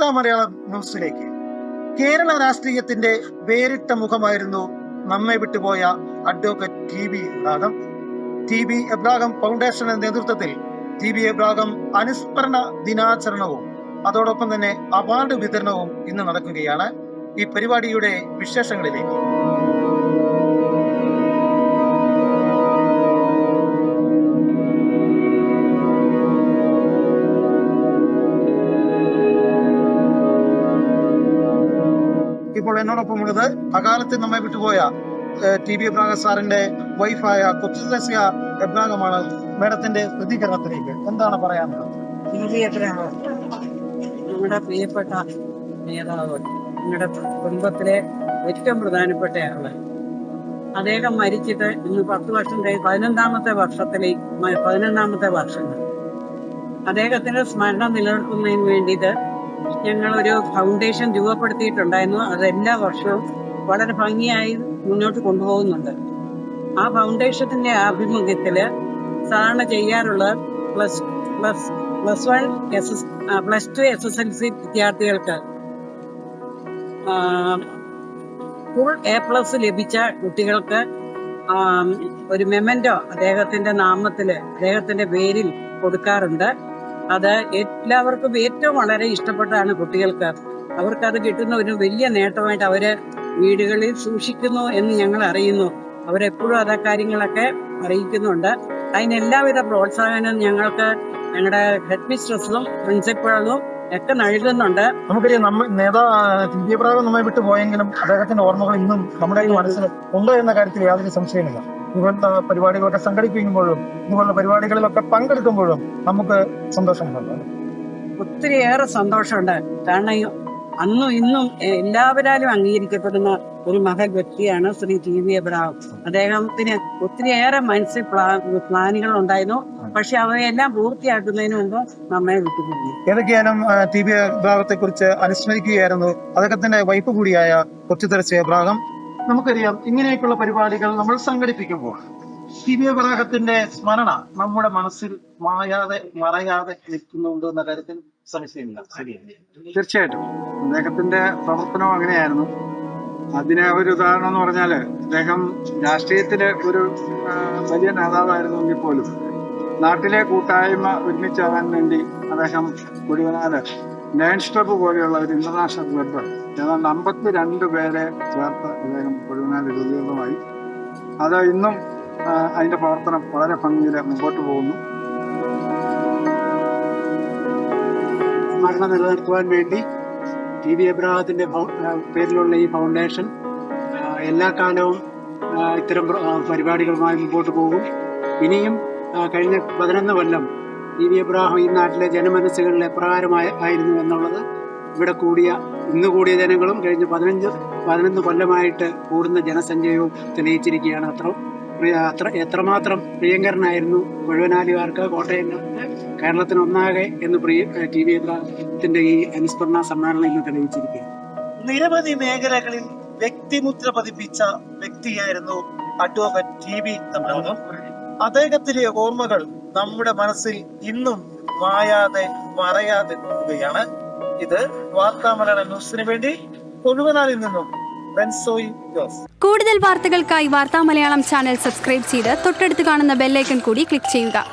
വാർത്താ മലയാളം ന്യൂസിലേക്ക്. കേരള രാഷ്ട്രീയത്തിന്റെ വേറിട്ട മുഖമായിരുന്നു നമ്മെ വിട്ടുപോയ advocate T B Abraham T B Abraham ഫൗണ്ടേഷന്റെ നേതൃത്വത്തിൽ ടി ബി എബ്രാഹം അനുസ്മരണ ദിനാചരണവും അതോടൊപ്പം തന്നെ അവാർഡ് വിതരണവും ഇന്ന് നടക്കുകയാണ്. ഈ പരിപാടിയുടെ വിശേഷങ്ങളിലേക്ക്. ഇപ്പോൾ എന്നോടൊപ്പം ഉള്ളത് അകാലത്ത് നമ്മെ വിട്ടുപോയ ടി ബി എബ്രാഗ സാറിന്റെ വൈഫായ കൊച്ചുദസ്യ എബ്രാഹമാണ് മേഡത്തിന്റെ പ്രതികരണത്തിലേക്ക്. എന്താണ് പറയാനുള്ളത്? നമ്മുടെ പ്രിയപ്പെട്ട നേതാവ് നിങ്ങളുടെ കുടുംബത്തിലെ ഏറ്റവും പ്രധാനപ്പെട്ട ആൾ അദ്ദേഹം മരിച്ചിട്ട് ഇന്ന് പത്ത് വർഷം കഴിഞ്ഞ് പതിനൊന്നാമത്തെ വർഷത്തിലേക്ക് മ- പതിനൊന്നാമത്തെ വർഷങ്ങൾ. അദ്ദേഹത്തിന്റെ സ്മരണ നിലനിർത്തുന്നതിന് വേണ്ടിയിട്ട് ഞങ്ങൾ ഒരു ഫൗണ്ടേഷൻ രൂപപ്പെടുത്തിയിട്ടുണ്ടായിരുന്നു. അത് എല്ലാ വർഷവും വളരെ ഭംഗിയായി മുന്നോട്ട് കൊണ്ടുപോകുന്നുണ്ട്. ആ ഫൗണ്ടേഷന്റെ ആഭിമുഖ്യത്തിൽ സാധാരണ ചെയ്യാറുള്ള plus plus plus one S S plus two S S L C വിദ്യാർത്ഥികൾക്ക് ഫുൾ എ പ്ലസ് ലഭിച്ച കുട്ടികൾക്ക് ഒരു മെമന്റോ അദ്ദേഹത്തിന്റെ നാമത്തിൽ അദ്ദേഹത്തിന്റെ പേരിൽ കൊടുക്കാറുണ്ട്. അത് എല്ലാവർക്കും ഏറ്റവും വളരെ ഇഷ്ടപ്പെട്ടാണ് കുട്ടികൾക്ക്. അവർക്കത് കിട്ടുന്ന ഒരു വലിയ നേട്ടമായിട്ട് അവർ വീടുകളിൽ സൂക്ഷിക്കുന്നു എന്ന് ഞങ്ങൾ അറിയുന്നു. അവരെപ്പോഴും അതാ കാര്യങ്ങളൊക്കെ അറിയിക്കുന്നുണ്ട്. അതിനെല്ലാവിധ പ്രോത്സാഹനവും ഞങ്ങൾക്ക് ഞങ്ങളുടെ ഹെഡ് മിസ്ട്രസും പ്രിൻസിപ്പളും ഒക്കെ നൽകുന്നുണ്ട്. നമുക്കറിയാം നമ്മ നേതാ നമ്മെ വിട്ടു പോയെങ്കിലും അദ്ദേഹത്തിന്റെ ഓർമ്മകൾ ഇന്നും നമ്മുടെ മനസ്സിൽ ഉണ്ട് എന്ന കാര്യത്തിൽ യാതൊരു സംശയമില്ല ഇതുപോലത്തെ പരിപാടികളൊക്കെ സംഘടിപ്പിക്കുമ്പോഴും ഇതുപോലുള്ള പരിപാടികളിലൊക്കെ പങ്കെടുക്കുമ്പോഴും നമുക്ക് സന്തോഷമുണ്ട് ഒത്തിരിയേറെ സന്തോഷമുണ്ട്. കാരണം അന്നും ഇന്നും എല്ലാവരാലും അംഗീകരിക്കപ്പെടുന്ന ഒരു മഹൽ വ്യക്തിയാണ് ശ്രീ ടി വി എബ്രഹാം. അദ്ദേഹത്തിന് ഒത്തിരിയേറെ മനസ്സിൽ പ്ലാ- പ്ലാനുകൾ ഉണ്ടായിരുന്നു പക്ഷെ അവയെല്ലാം പൂർത്തിയാക്കുന്നതിന് മുമ്പ് നമ്മെ വിട്ടുപിരിഞ്ഞു ഏതൊക്കെയാനും ടി വി എബ്രാഹത്തെ കുറിച്ച് അനുസ്മരിക്കുകയായിരുന്നു. അദ്ദേഹത്തിന്റെ വൈഫ് കൂടിയായ കൊച്ചുതരസി എബ്രാഹം. നമുക്കറിയാം ഇങ്ങനെയൊക്കെയുള്ള പരിപാടികൾ നമ്മൾ സംഘടിപ്പിക്കുമ്പോൾ ടി ബി സ്മരണ നമ്മുടെ മനസ്സിൽ മായാതെ മറയാതെ നിൽക്കുന്നുണ്ട് എന്ന കാര്യത്തിൽ സംശയമില്ല. തീർച്ചയായിട്ടും. അദ്ദേഹത്തിന്റെ പ്രവർത്തനം അങ്ങനെയായിരുന്നു. അതിന് ഒരു ഉദാഹരണം എന്ന് പറഞ്ഞാൽ അദ്ദേഹം രാഷ്ട്രീയത്തിലെ ഒരു വലിയ നേതാവായിരുന്നെങ്കിൽ പോലും നാട്ടിലെ കൂട്ടായ്മ ഒരുമിച്ചാകാൻ വേണ്ടി അദ്ദേഹം മുഴുവനാല് ലയൺസ് ക്ലബ്ബ് പോലെയുള്ള ഒരു ഇന്റർനാഷണൽ ക്ലബ്ബ് ഏതാണ്ട് അമ്പത്തി രണ്ട് പേരെ ചേർത്ത് അദ്ദേഹം മുഴുവനാല് രൂപീകൃതമായി അത് ഇന്നും അതിന്റെ പ്രവർത്തനം വളരെ ഭംഗിയിൽ മുമ്പോട്ട് പോകുന്നു. സ്മരണ നിലനിർത്തുവാൻ വേണ്ടി ടി വി എബ്രാഹത്തിന്റെ ഫൗ- പേരിലുള്ള ഈ ഫൗണ്ടേഷൻ എല്ലാ കാലവും ഇത്തരം പരിപാടികളുമായി മുമ്പോട്ട് പോകും. ഇനിയും കഴിഞ്ഞ പതിനൊന്ന് കൊല്ലം ടി വി എബ്രാഹിം ഈ നാട്ടിലെ ജനമനസ്സുകളിൽ എപ്രകാരമായിരുന്നു എന്നുള്ളത് ഇവിടെ കൂടിയ ഇന്ന് കൂടിയ ജനങ്ങളും കഴിഞ്ഞ പതിനഞ്ച് പതിനൊന്ന് കൊല്ലമായിട്ട് കൂടുന്ന ജനസഞ്ചയവും തെളിയിച്ചിരിക്കുകയാണ്. അത്ര അത്ര എത്രമാത്രം പ്രിയങ്കരനായിരുന്നു മുഴുവനാലുകാർക്ക് കോട്ടയം കേരളത്തിന് ഒന്നാകെ എന്ന് പ്രിയ ടി വി എബ്രാഹത്തിന്റെ ഈ അനുസ്മരണ സമ്മേളനം ഇന്ന് തെളിയിച്ചിരിക്കുകയാണ്. നിരവധി മേഖലകളിൽ വ്യക്തിമുദ്ര പതിപ്പിച്ച വ്യക്തിയായിരുന്നു അഡ്വക്കേറ്റ് ടി വി അദ്ദേഹത്തിലെ ഓർമ്മകൾ നമ്മുടെ മനസ്സിൽ ഇന്നും മായാതെ മറയാതെ നിൽക്കുകയാണ്. ഇത് വാർത്താമലയാള ന്യൂസിന് വേണ്ടി കൊഴുവനാലിൽ നിന്നും കൂടുതൽ വാർത്തകൾക്കായി വാർത്താ മലയാളം ചാനൽ സബ്സ്ക്രൈബ് ചെയ്ത് തൊട്ടടുത്ത് കാണുന്ന ബെല്ലൈക്കൺ കൂടി ക്ലിക്ക് ചെയ്യുക.